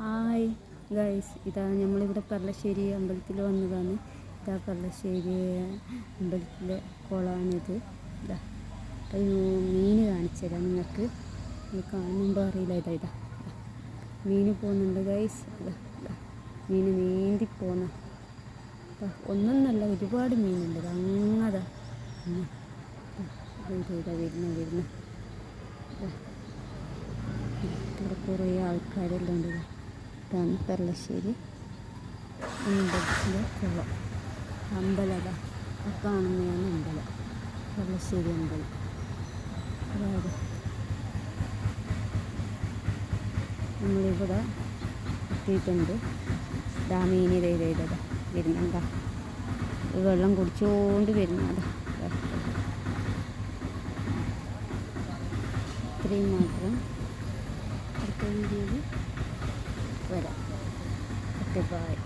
Hi guys ഇതാ നമ്മളിവിടെ പെർളശ്ശേരി അമ്പലത്തിൽ വന്നതാണ്. ഇതാ പെർളശ്ശേരി അമ്പലത്തിലെ കുളമാണിത്. ഇതാ അയ്യോ മീൻ കാണിച്ചു തരാം നിങ്ങൾക്ക് കാണുമ്പോൾ അറിയില്ല. ഇതാ ഇതാ. മീൻ പോകുന്നുണ്ട് ഗൈസ് മീൻ നീന്തി പോന്ന. ഒന്നൊന്നല്ല ഒരുപാട് മീനുണ്ട്. അങ്ങതാ. ഇതാ വരുന്ന വരുന്ന. കുറേ ആൾക്കാരെല്ലാം ഉണ്ട്. ഇതാണ് പെർളശ്ശേരി അമ്പലത്തിലെ കുളം. അമ്പലത. കാണുന്നതാണ് അമ്പലം. പെർളശ്ശേരി അമ്പലം. അതായത് നമ്മളിവിടെ എത്തിയിട്ടുണ്ട്. ഡാമീനി ചെയ്തതാ വരുന്നുണ്ടാ വെള്ളം കുടിച്ചുകൊണ്ട് വരുന്നതാ. ഇത്രയും മാത്രം അടുത്ത വീഡിയോയിൽ Goodbye.